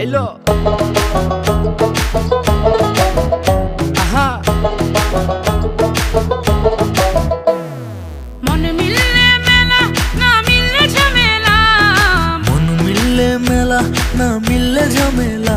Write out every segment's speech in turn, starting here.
Hello আহা। মন মিললে মেলা না মিললে ঝামেলা। মন মিললে মেলা না মিললে ঝামেলা।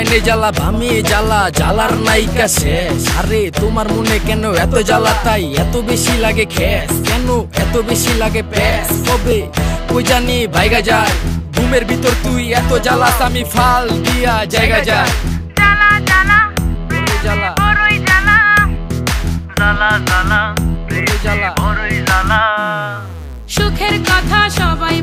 ডাইনে জ্বালা ভামে জ্বালা জ্বালার নাইকা শেষ। আরে তোমার মনে কেন এত জ্বালা তাই? এত বেশি লাগে খেস। কেন এত বেশি লাগে প্যাস? কবে? কই জানি ভাইগা যায়। ঘুমের ভিতর তুই এত জ্বালাস আমি ফাল দিয়া জায়গা যায়। জ্বালা জ্বালা জ্বালা? জ্বালা। জ্বালা জ্বালা জ্বালা? জ্বালা। সুখের কথা সবাই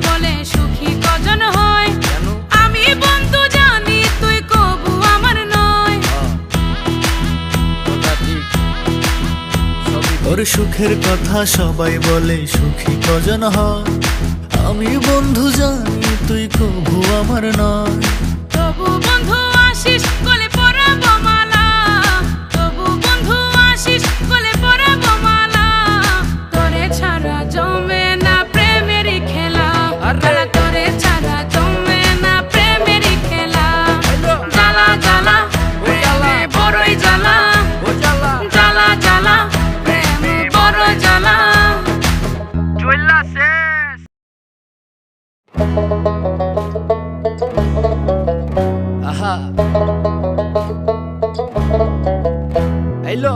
ওর সুখের কথা সবাই বলে, সুখী কজন আমি বন্ধু জানি তুই কবু আমার নয়। তবু বন্ধু আসিস আহা হ্যালো